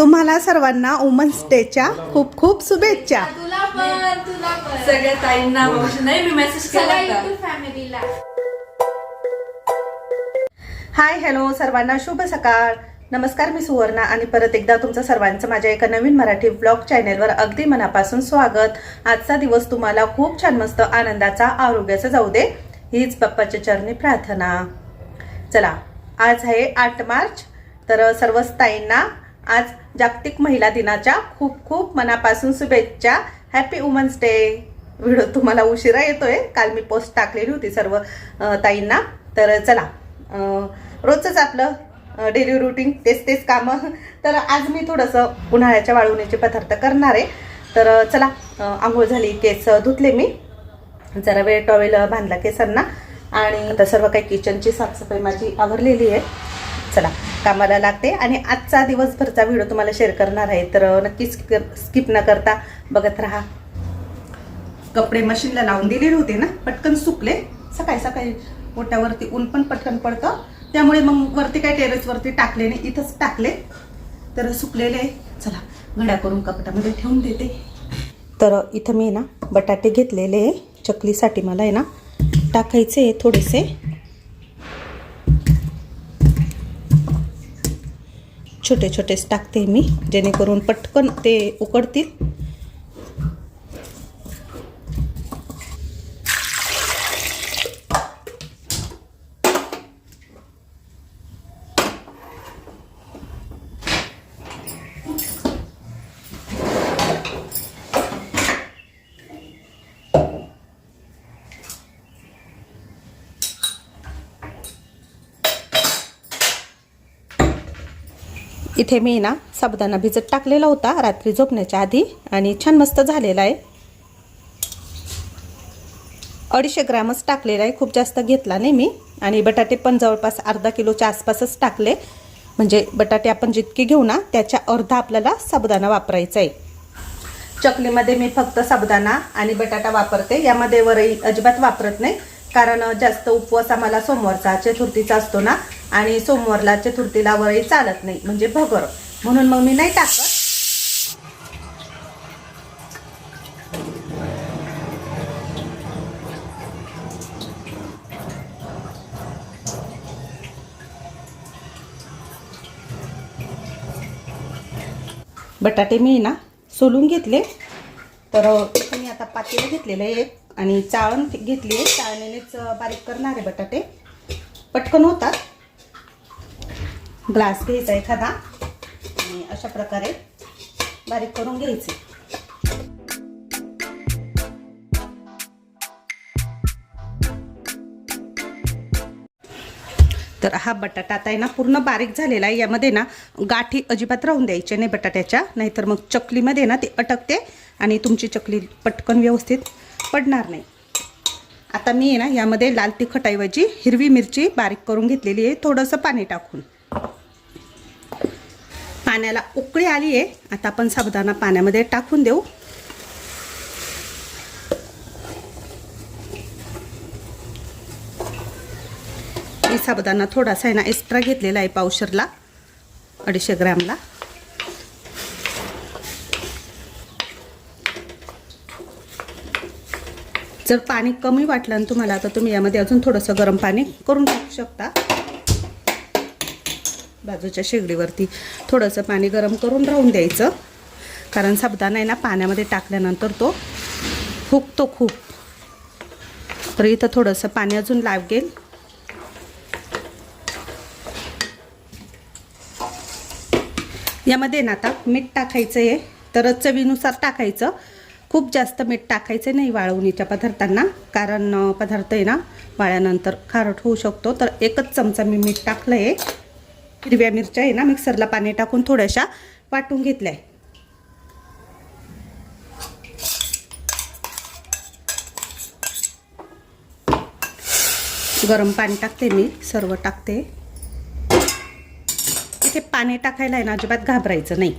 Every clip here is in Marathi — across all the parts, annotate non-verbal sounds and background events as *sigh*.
तुम्हाला सर्वांना वुमन्स डेच्या खूप खूप शुभेच्छा. तुला पण तुला पण. सगळ्या ताईंना मावशी नाही मी मेसेज केला सगळ्या होता. युट्यूब फॅमिलीला हाय हॅलो सर्वांना शुभ सकाळ. नमस्कार मी सुवर्णा आणि परत एकदा तुमचं सर्वांचं माझ्या एका नवीन मराठी ब्लॉग चॅनेलवर अगदी मनापासून स्वागत. आजचा दिवस तुम्हाला खूप छान मस्त आनंदाचा आरोग्याचा जाऊ दे. हीच बाप्पाच्या चरणी प्रार्थना. चला आज आहे आठ मार्च तर सर्व ताईंना आज जागतिक महिला दिनाच्या खूप खूप मनापासून शुभेच्छा. हॅपी वुमन्स डे व्हिडिओ तुम्हाला उशिरा येतोय. काल मी पोस्ट टाकलेली होती सर्व ताईंना. तर चला रोजच आपलं डेली रुटीन तेच तेच कामं. तर आज मी थोडंसं उन्हाळ्याच्या वाळवणीचे पदार्थ करणार आहे. तर चला आंघोळ झाली केस धुतले मी. जरा वेळ टॉवेल बांधला केसांना. आणि आता सर्व काही किचनची साफसफाई माझी आवरलेली आहे. चला कामाला लागते आणि आजचा दिवसभरचा व्हिडिओ तुम्हाला शेअर करणार आहे तर नक्कीच स्किप न करता बघत राहा. कपडे मशीनला लावून दिलेले होते ना पटकन सुकले. सकाळी सकाळी ओट्यावरती ऊन पण पटकन पडतं. त्यामुळे मग वरती काय टेरेसवरती टाकले नाही इथंच टाकले. तर सुकलेले. चला घड्या करून कपड्यामध्ये ठेवून देते. तर इथं मी ना बटाटे घेतलेले. आहे चकलीसाठी मला आहे ना टाकायचे आहे थोडेसे. छोटे छोटेच टाकते मी जेणेकरून पटकन ते उकडतील. इथे मी ना साबुदाणा भिजत टाकलेला होता रात्री झोपण्याच्या आधी आणि छान मस्त झालेला आहे. अडीचशे ग्रॅमच टाकलेला आहे खूप जास्त घेतला नाही मी. आणि बटाटे पण जवळपास अर्धा किलोच्या आसपासच टाकले. म्हणजे बटाटे आपण जितके घेऊ ना त्याच्या अर्धा आपल्याला साबुदाणा वापरायचा आहे. चकलीमध्ये मी फक्त साबुदाणा आणि बटाटा वापरते. यामध्ये वरई अजिबात वापरत नाही कारण जास्त उपवास आम्हाला सोमवारचा चतुर्थीचा असतो ना आणि सोमवारला चतुर्थीला वरही चालत नाही म्हणजे भगर. म्हणून मग मी नाही टाकत. बटाटे मी ना सोलून घेतले. तर मी आता पातेलं घेतलेलं आहे एक आणि चाळण घेतली आहे. चाळणीनेच बारीक करणार आहे बटाटे. पटकन होतात. ग्लास घ्यायचा एखादा आणि अशा प्रकारे बारीक करून घ्यायचे. तर हा बटाटा आता आहे ना पूर्ण बारीक झालेला आहे. यामध्ये ना गाठी अजिबात राहून द्यायच्या नाही बटाट्याच्या. नाहीतर मग चकलीमध्ये ना ती अटकते आणि तुमची चकली पटकन व्यवस्थित पडणार नाही. आता मी आहे ना यामध्ये लाल तिखटऐवजी हिरवी मिरची बारीक करून घेतलेली आहे. थोडंसं पाणी टाकून. पाण्याला उकळी आली आहे. आता आपण साबुदाणा पाण्यामध्ये टाकून देऊ. मी साबुदाणा थोडासा आहे ना एक्स्ट्रा घेतलेला आहे पावशरला अडीचशे ग्रॅमला. जर पाणी कमी वाटलं ना तुम्हाला तर तुम्ही यामध्ये अजून थोडंसं गरम पाणी करून टाकू शकता. बाजूच्या शेगडीवरती थोडंसं पाणी गरम करून राहून द्यायचं. कारण साबुदाणा आहे ना पाण्यामध्ये टाकल्यानंतर तो फुगतो खूप. तर इथं थोडंसं पाणी अजून लागेल यामध्ये ना आता मीठ टाकायचं आहे. तर चवीनुसार टाकायचं. खूप जास्त मीठ टाकायचं नाही वाळवणीच्या पदार्थांना. कारण पदार्थ आहे ना वाळल्यानंतर खारट होऊ शकतो. तर एकच चमचा मी मीठ टाकलं आहे हिरव्या मिरच्या आहे ना मिक्सरला पाणी टाकून थोड्याशा वाटून घेतल्या आहे गरम पाणी टाकते मी सर्व टाकते. इथे पाणी टाकायला आहे ना अजिबात घाबरायचं नाही.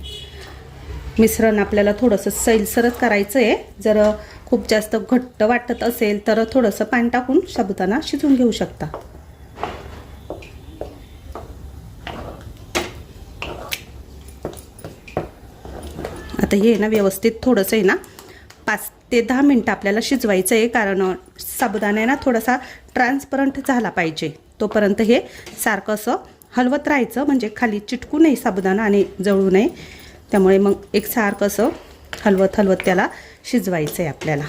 मिश्रण आपल्याला थोडंसं सैलसरच करायचं आहे जर खूप जास्त घट्ट वाटत असेल तर थोडंसं पाणी टाकून साबुदाणा शिजून घेऊ शकता. आता हे ना व्यवस्थित थोडंसं आहे ना पाच ते दहा मिनटं आपल्याला शिजवायचं आहे कारण साबुदाणा आहे ना थोडासा ट्रान्सपरंट झाला पाहिजे. तोपर्यंत हे सारखं असं हलवत राहायचं म्हणजे खाली चिटकू नये साबुदाणा आणि जळू नये. त्यामुळे मग एक सारखं असं हलवत हलवत त्याला शिजवायचं आहे आपल्याला.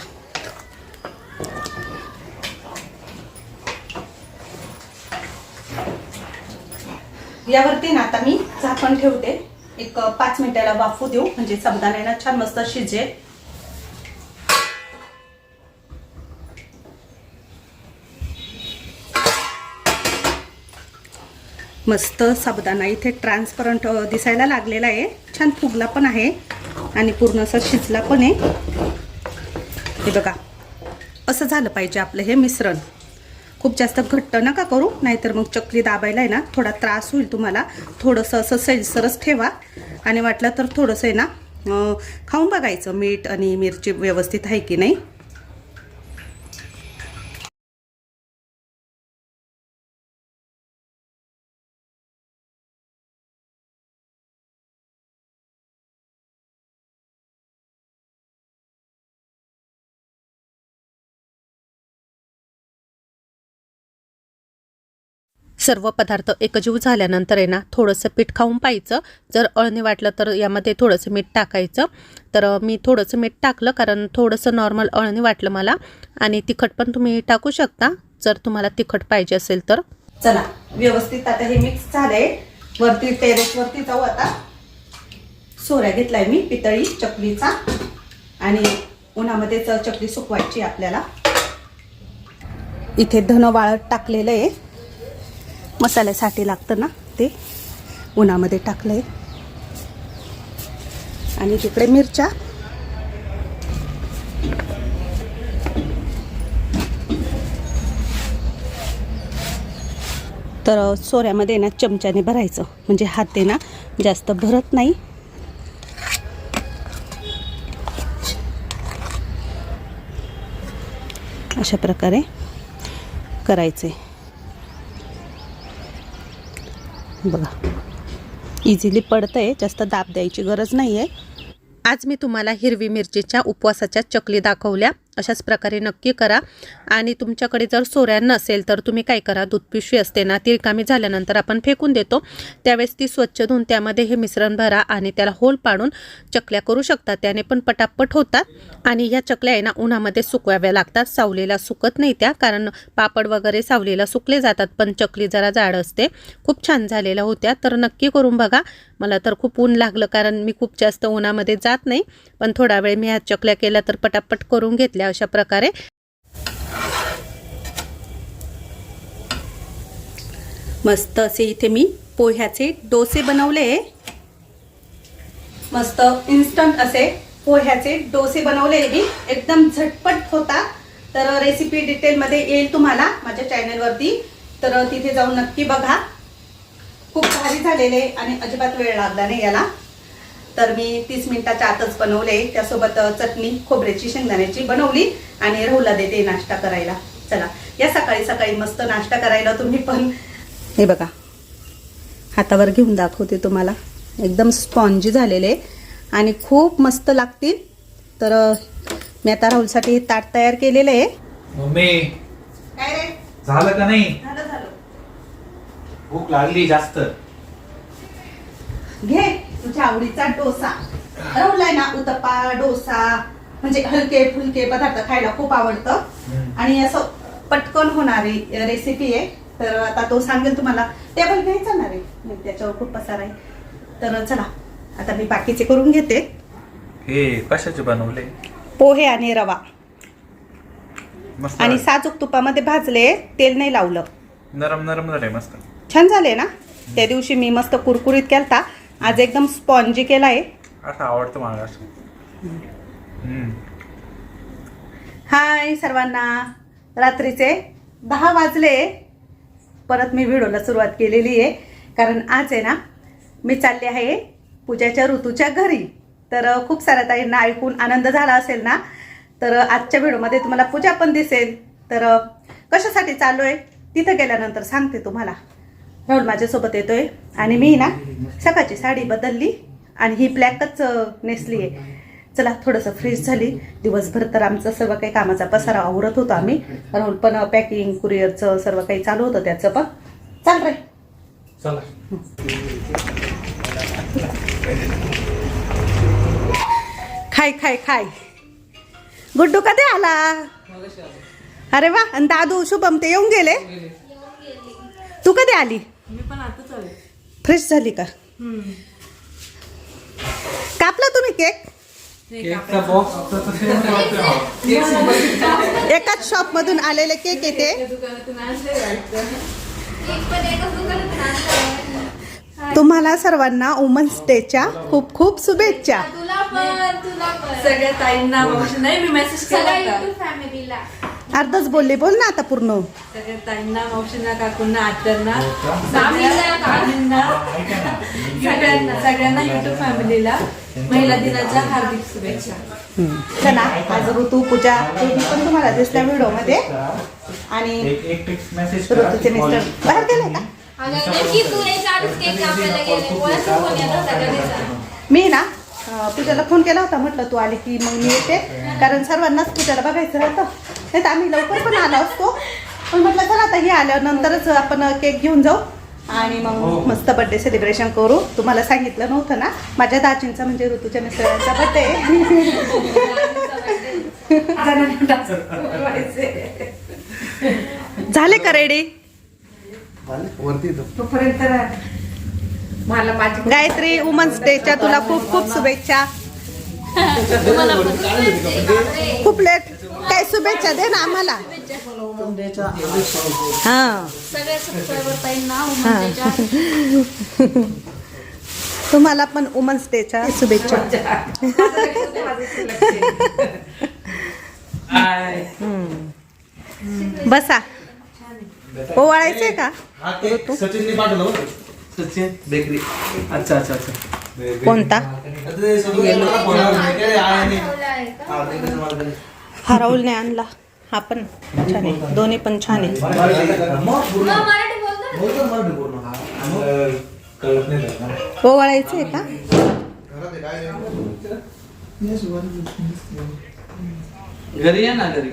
यावरती ना आता मी झाकण ठेवते. एक पाच मिनिटाला वाफू देऊ. म्हणजे साबुदाणा ना छान मस्त शिजेल मस्त साबुदाणा इथे ट्रान्सपरंट दिसायला लागलेला आहे. छान फुगला पण आहे आणि पूर्ण असं शिजला पण आहे. हे बघा असं झालं पाहिजे आपलं हे मिश्रण. खूप जास्त घट्ट नका करू नाहीतर मग चकली दाबायला आहे ना थोडा त्रास होईल तुम्हाला. थोडंसं असं सैलसरच ठेवा. आणि वाटलं तर थोडंसं आहे ना खाऊन बघायचं मीठ आणि मिरची व्यवस्थित आहे की नाही. सर्व पदार्थ एकजीव झाल्यानंतर आहे ना थोडंसं पीठ खाऊन पाहायचं. जर अळणी वाटलं तर यामध्ये थोडंसं मीठ टाकायचं. तर मी थोडंसं मीठ टाकलं कारण थोडंसं नॉर्मल अळणी वाटलं मला. आणि तिखट पण तुम्ही टाकू शकता जर तुम्हाला तिखट पाहिजे असेल तर. चला व्यवस्थित आता हे मिक्स झालंय. वरती टेरेसवरती जाऊ आता. सोऱ्या घेतलाय मी पितळी चकलीचा. आणि उन्हामध्येच चकली सुकवायची आपल्याला. इथे धन वाळत टाकलेलं आहे. मसाल्यासाठी लागतं ना ते? उन्हामध्ये टाकलंय. आणि तिकडे मिरच्या. तर सोऱ्यामध्ये ना चमच्याने भरायचं. म्हणजे हात ना जास्त भरत नाही. अशा प्रकारे करायचे बघा. इझिली पडतं आहे जास्त दाब द्यायची गरज नाही आहे आज मी तुम्हाला हिरवी मिरचीच्या उपवासाच्या चकली दाखवल्या. अशाच प्रकारे नक्की करा. आणि तुमच्याकडे जर सोऱ्या नसेल तर तुम्ही काय करा दूध पिशवी असते ना ती रिकामी झाल्यानंतर आपण फेकून देतो. त्यावेळेस ती स्वच्छ धुवून त्यामध्ये हे मिश्रण भरा आणि त्याला होल पाडून चकल्या करू शकता. त्याने पण पटापट होतात आणि ह्या चकल्या आहे ना उन्हामध्ये सुकवाव्या लागतात. सावलीला सुकत नाही त्या कारण पापड वगैरे सावलीला सुकले जातात. पण चकली जरा जाड असते. खूप छान झालेल्या होत्या. तर नक्की करून बघा. मला तर खूप ऊन लागलं कारण मी खूप जास्त उन्हामध्ये जात नाही. पण थोडा वेळ मी ह्या चकल्या केल्या तर पटापट करून घेतल्या. अशा प्रकारे. मस्त असे इथे मी पोह्याचे डोसे बनवले. मस्त इन्स्टंट असे पोह्याचे डोसे बनवले मी एकदम झटपट होता. तर रेसिपी डिटेलमध्ये येईल तुम्हाला माझ्या चॅनलवरती तर तिथे जाऊन नक्की बघा. खूप भारी झालेले आणि अजिबात वेळ लागला नाही याला. तर मी तीस मिनिटाच्या आतच बनवले. त्यासोबत चटणी खोबऱ्याची शेंगदाण्याची बनवली आणि राहुला देते नाश्ता करायला. चला या सकाळी सकाळी मस्त नाश्ता करायला तुम्ही पण. हे बघा हातावर घेऊन दाखवते तुम्हाला. एकदम स्पॉन्जी झालेले आणि खूप मस्त लागतील. तर मी आता राहुलसाठी हे ताट तयार केलेलं आहे. मम्मी काय रे? झालं का नाही? झालं झालं. भूक लागली जास्त. घे. तुझ्या आवडीचा डोसा. आहे ना उत्तप्पा डोसा म्हणजे हलके फुलके पदार्थ खायला खूप आवडतं. आणि असं पटकन होणारी रेसिपी आहे. तर आता तो सांगेल तुम्हाला. टेबल घ्यायचा ना रे नाही, त्याच्यावर खूप पसार आहे. तर चला आता मी बाकीचे करून घेते. हे कशाचे बनवले? पोहे आणि रवा. आणि. साजूक तुपामध्ये भाजले तेल नाही लावलं. नरम नरम झाले मस्त. छान झाले ना? त्या दिवशी मी मस्त कुरकुरीत केलता. आज एकदम स्पॉन्जी केलाय. असं आवडतं मला असं. हाय सर्वांना. रात्रीचे दहा वाजले. परत मी व्हिडिओला सुरुवात केलेली आहे. कारण आज आहे ना मी चालले आहे पूजाच्या ऋतूच्या घरी. तर खूप साऱ्या ताईंना ऐकून आनंद झाला असेल ना? तर आजच्या व्हिडिओमध्ये तुम्हाला पूजा पण दिसेल. तर कशासाठी चालू आहे तिथं गेल्यानंतर सांगते तुम्हाला. राहुल माझ्यासोबत येतोय. आणि मी ना सकाळची साडी बदलली आणि ही ब्लॅकच नेसली आहे चला थोडंसं फ्रेश झाली. दिवसभर तर आमचं सर्व काही कामाचा पसारा आवरत होतो आम्ही. राहुल पण पॅकिंग कुरिअरचं सर्व काही चालू होतं त्याचं पण. चाल रे. चला. खाय खाय खाय. गुड्डू कधी आला? अरे वा आणि दादू शुभम ते येऊन गेले. तू कधी आली? मी पण आताच आले फ्रेश झाली का? कापला तुम्ही केक? *laughs* एकाच शॉप मधून आलेले केक येते. तुम्हाला सर्वांना वुमन्स डेच्या खूप खूप शुभेच्छा. तुला पण तुला पण. सगळ्या ताईंना नाही मी मेसेज केला फॅमिलीला अर्धच बोलले बोल ना आता पूर्ण. सगळ्या ताईंना मावशींना काकूंना आत्यांना मामींना, काकींना सगळ्यांना सगळ्यांना युट्यूब फॅमिलीला महिला दिनाच्या हार्दिक शुभेच्छा. चला आज ऋतू पूजा पण तुम्हाला दिसल्या व्हिडिओमध्ये आणि एक एक टेक्स्ट मेसेज ऋतूचे मिस्टर बाहेर गेले का? अगं नेमकी तू यायच्या आधीच केक कापायला गेले. कोणाचा फोन येत होता कधीचा मी ना पूजाला फोन केला होता म्हटलं तू आली की मग मी येते. कारण सर्वांनाच पूजाला बघायचं राहतं नाही तर आम्ही लवकर पण आलो असतो. पण म्हटलं चला आता ही आल्यावर नंतरच आपण केक घेऊन जाऊ आणि मग मस्त बर्थडे सेलिब्रेशन करू. तुम्हाला सांगितलं नव्हतं ना? माझ्या दाजींचा म्हणजे ऋतूच्या मिस्टरांचा बर्थडे *laughs* झाले का रेडी मला माझी गायत्री वुमन्स डेच्या तुला खूप खूप शुभेच्छा. खूप लेट काय शुभेच्छा दे ना आम्हाला. हा. सगळ्या ताईंना हा. तुम्हाला पण वुमन्स डेच्या शुभेच्छा. बसा. ओवाळायचंय का? सचिनने पाठवलं सचिन बेकरी. अच्छा अच्छा अच्छा. कोणता? आला नाही का? आणला. हा पण छान आहे. दोन्ही पण छान आहे. का? घरात आहे, काय नाही. घरी या ना घरी.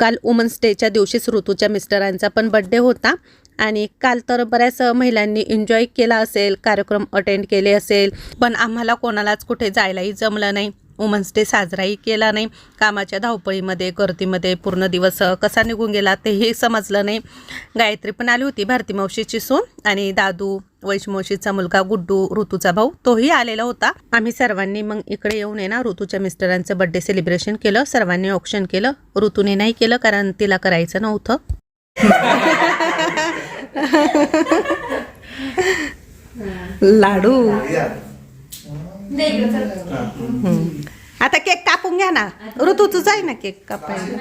काल वुमन्स डेच्या दिवशीच ऋतूच्या मिस्टरांचा पण बड्डे होता. आणि काल तर बऱ्याच महिलांनी एन्जॉय केला असेल कार्यक्रम अटेंड केले असेल. पण आम्हाला कोणालाच कुठे जायलाही जमलं नाही. वुमन्स डे साजराही केला नाही. कामाच्या धावपळीमध्ये गर्दीमध्ये पूर्ण दिवस कसा निघून गेला तेही समजलं नाही. गायत्री पण आली होती भारती मावशीची सून आणि दादू वैष्णवशीचा मुलगा गुड्डू ऋतूचा भाऊ तोही आलेला होता. आम्ही सर्वांनी मग इकडे येऊन आहे ना ऋतूच्या मिस्टरांचं बड्डे सेलिब्रेशन केलं. सर्वांनी ऑप्शन केलं. ऋतूने नाही केलं कारण तिला करायचं नव्हतं. *laughs* लाडू. हम्म. आता केक कापून घ्या ना. ऋतू तुझा आहे ना केक कापायला.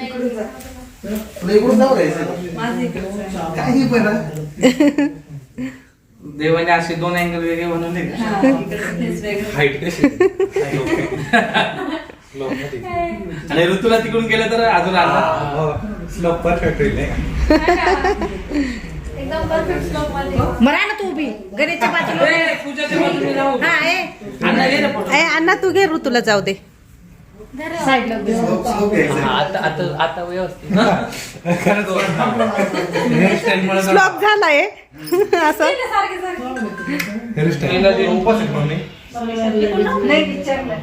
हे? देवाने असे दोन अँगल वेगळे बनवले हा, आणि ऋतूला तिकडून गेलं तर अजून आला स्लोप परफेक्ट होईल नाही का? मरा ना तू उभी. गणेशच्या बाजूला हा ए. अण्णा घे ना फोटो. ए, अण्णा तू घे ऋतूला जाऊ दे. स्लोप- स्लोप घ्यायचं. आता व्यवस्थित. स्लॉप झालाय असं? नाही विचारलं.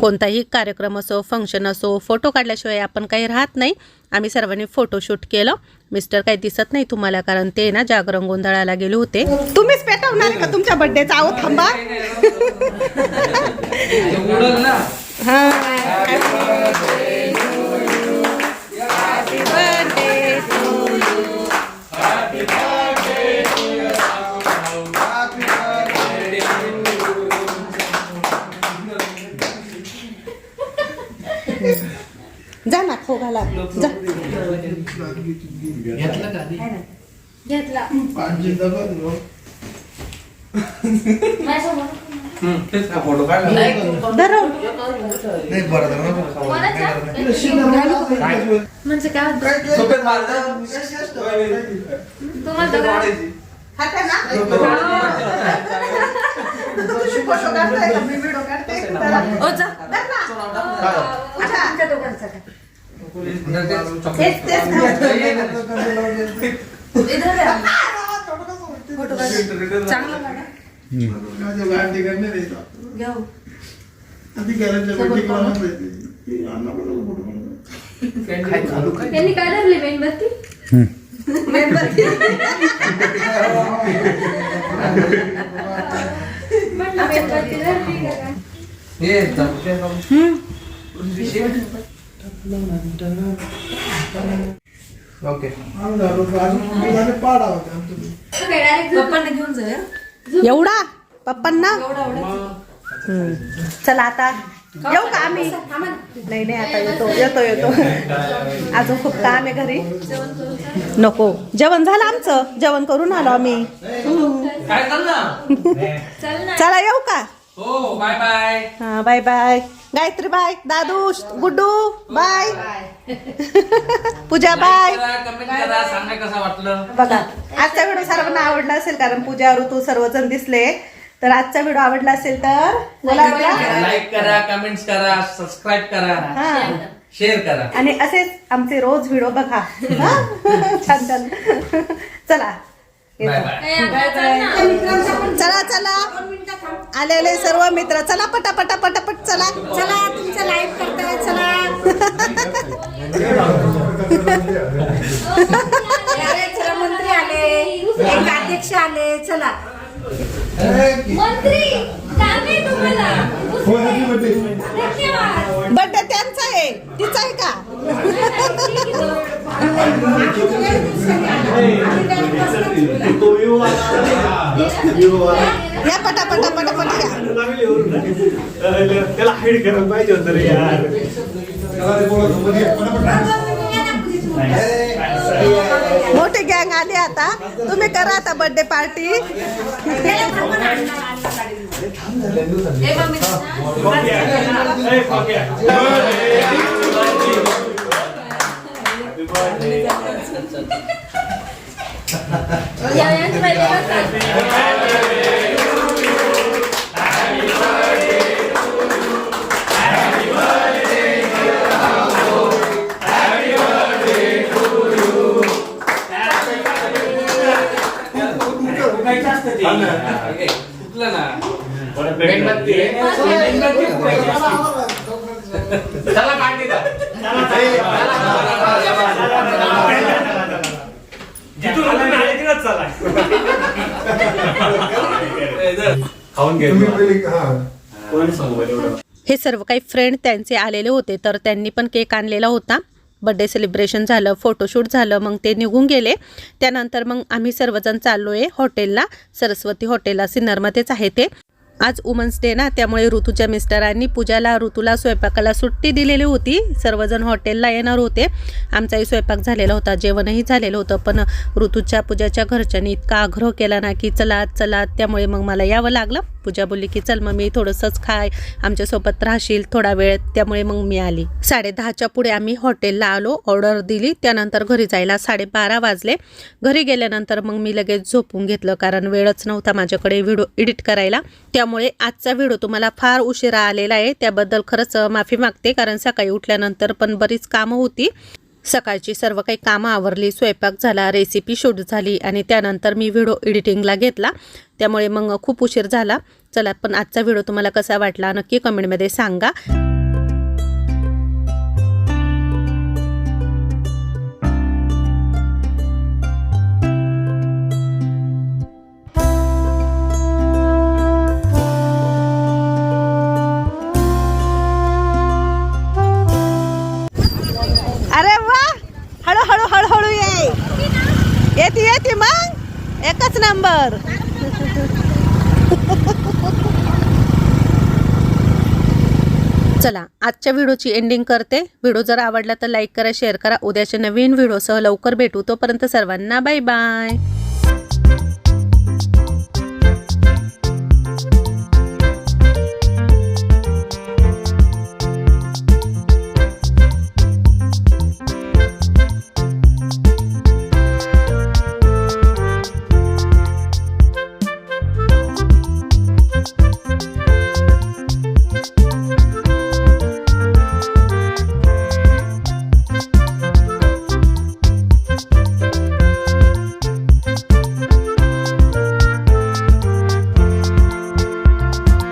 कोणताही कार्यक्रम असो फंक्शन असो फोटो काढल्याशिवाय आपण काही राहत नाही. आम्ही सर्वांनी फोटोशूट केलं. मिस्टर काही दिसत नाही तुम्हाला कारण ते ना जागरण गोंधळाला गेले होते. तुम्हीच पेटवणार का तुमच्या बर्थडेचा आहो थांबा. हा. *laughs* जा ना खो घाला जा. घेतला पाच जिंदाबाद, नो. माझ्यासमोर हम्म, तेच ना. फोटो काढला. धरव. नाही बरं झालं ना. कोणाचा? म्हणजे काय? होतं. तुम्हाला ना फोटो काढताय का? मी व्हिडिओ काढते. धरा. ओ जा. धर ना. अच्छा. तुमच्या दोघांचा काय? तेच तेच इधर या. फोटो काढ. चांगला काढा. घ्या हो. त्यांनी काय धरले? मेणबत्ती? म्हटलं मेणबत्ती. *laughs* *laughs* एवढा? पप्पांना? चला आता. येऊ का आम्ही? नाही नाही आता येतो. येतो येतो. अजून खूप काम आहे घरी. नको. जेवण झालं आमचं? जेवण करून आलो आम्ही. काय चाललं? चल ना चला येऊ का? हो बाय बाय. हा bye bye. Gayatri bye Dadu Guddu bye. *laughs* Pooja bye. Comment करा सांगा कसं वाटलं. बघा आजचा व्हिडिओ सर्वांना आवडला असेल कारण पूजा ऋतू सर्वजण दिसले. तर आजचा व्हिडिओ आवडला असेल तर बोला बोला. लाईक करा कमेंट्स करा सबस्क्राईब करा हा. शेअर करा. आणि असेच आमचे रोज व्हिडिओ बघा. हा? *laughs* छान छान. चला. चल. चला. आलेले सर्व मित्र. चला पटापटा पटापट चला. चला तुमचं लाईव्ह करताय चला. अरे चला मंत्री आले. एक अध्यक्ष आले चला. मंत्री! बर्थडे त्यांचा आहे तिचा आहे का? या पटापटा पटापट या. त्याला हाईड करायला पाहिजे होतं रे यार. मोठी गँग आली आता. तुम्ही करा आता बर्थडे पार्टी ए मम्मी ए, पाक्या. या यांचं पहिले बसा. ओके. कुठलं ना चला पार्टी द्या. जिथून उठून आले तिथंच चालाय. ए, जर. खाऊन घे कोणी सांगू बरं एवढं हे सर्व काही फ्रेंड त्यांचे आलेले होते तर त्यांनी पण केक आणलेला होता बड्डे सेलिब्रेशन झालं फोटोशूट झालं मग ते निघून गेले त्यानंतर मग आम्ही सर्वजण चाललो आहे हॉटेलला सरस्वती हॉटेलला सिन्नरमध्येच आहे ते आज वुमन्स डे ना त्यामुळे ऋतूच्या मिस्टरांनी पूजाला ऋतूला स्वयंपाकाला सुट्टी दिलेली होती. सर्वजण हॉटेलला येणार होते. आमचाही स्वयंपाक झालेला होता जेवणही झालेलं होतं पण ऋतूच्या पूजाच्या घरच्यांनी इतका आग्रह केला ना की चला चला त्यामुळे मग मला यावं लागलं. पूजा बोलली की चल मग मी थोडंसंच खाय. आमच्यासोबत राहशील थोडा वेळ. त्यामुळे मग मी आली. साडे दहाच्या पुढे आम्ही हॉटेलला आलो. ऑर्डर दिली. त्यानंतर घरी जायला साडेबारा वाजले. घरी गेल्यानंतर मग मी लगेच झोपून घेतलं कारण वेळच नव्हता माझ्याकडे व्हिडिओ एडिट करायला. त्यामुळे आजचा व्हिडिओ तुम्हाला फार उशिरा आलेला आहे. त्याबद्दल खरंच माफी मागते कारण सकाळी उठल्यानंतर पण बरीच कामं होती. सकाळची सर्व काही कामं आवरली स्वयंपाक झाला रेसिपी शूट झाली आणि त्यानंतर मी व्हिडिओ एडिटिंगला घेतला. त्यामुळे मग खूप उशीर झाला. चला पण आजचा व्हिडिओ तुम्हाला कसा वाटला नक्की कमेंटमध्ये सांगा. आजच्या व्हिडिओची एंडिंग करते. व्हिडिओ जर आवडला तर लाईक करा शेअर करा. उद्याच्या नवीन व्हिडिओसह लवकर भेटू. तोपर्यंत सर्वांना बाय बाय